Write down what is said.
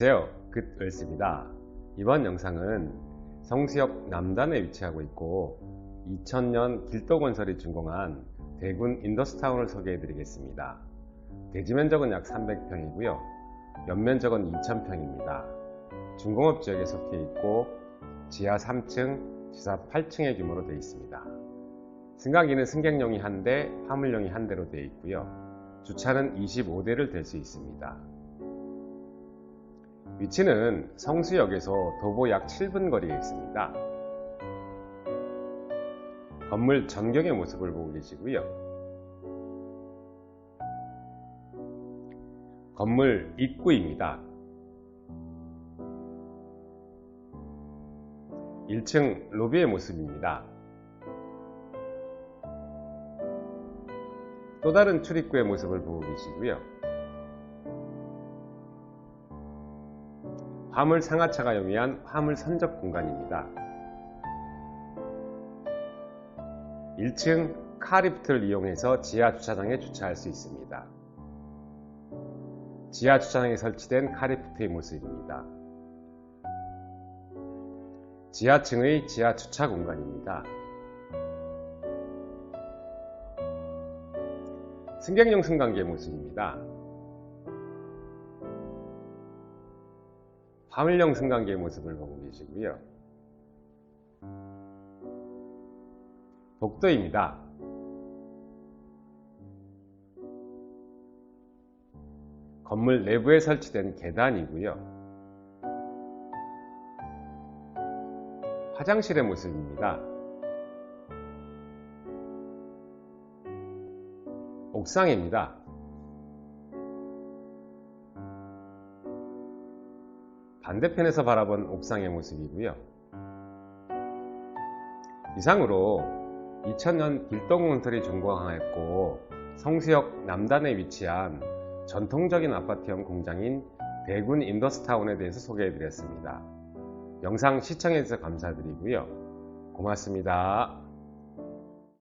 안녕하세요. 끝을습니다. 이번 영상은 성수역 남단에 위치하고 있고 2000년 길도 건설이 준공한 대군 인더스타운을 소개해 드리겠습니다. 대지 면적은 약 300평이고요. 연면적은 2000평입니다. 중공업 지역에 속해 있고 지하 3층, 지하 8층의 규모로 되어 있습니다. 승강기는 승객용이 한 대, 화물용이 한 대로 되어 있고요. 주차는 25대를 댈 수 있습니다. 위치는 성수역에서 도보 약 7분 거리에 있습니다. 건물 전경의 모습을 보고 계시고요. 건물 입구입니다. 1층 로비의 모습입니다. 또 다른 출입구의 모습을 보고 계시고요. 화물 상하차가 용이한 화물 선적 공간입니다. 1층 카리프트를 이용해서 지하 주차장에 주차할 수 있습니다. 지하 주차장에 설치된 카리프트의 모습입니다. 지하층의 지하 주차 공간입니다. 승객용 승강기의 모습입니다. 화물용 승강기의 모습을 보고 계시고요. 복도입니다. 건물 내부에 설치된 계단이고요. 화장실의 모습입니다. 옥상입니다. 반대편에서 바라본 옥상의 모습이고요. 이상으로 2000년 길동건설이 준공하였고 성수역 남단에 위치한 전통적인 아파트형 공장인 대군 인더스타운에 대해서 소개해드렸습니다. 영상 시청해주셔서 감사드리고요. 고맙습니다.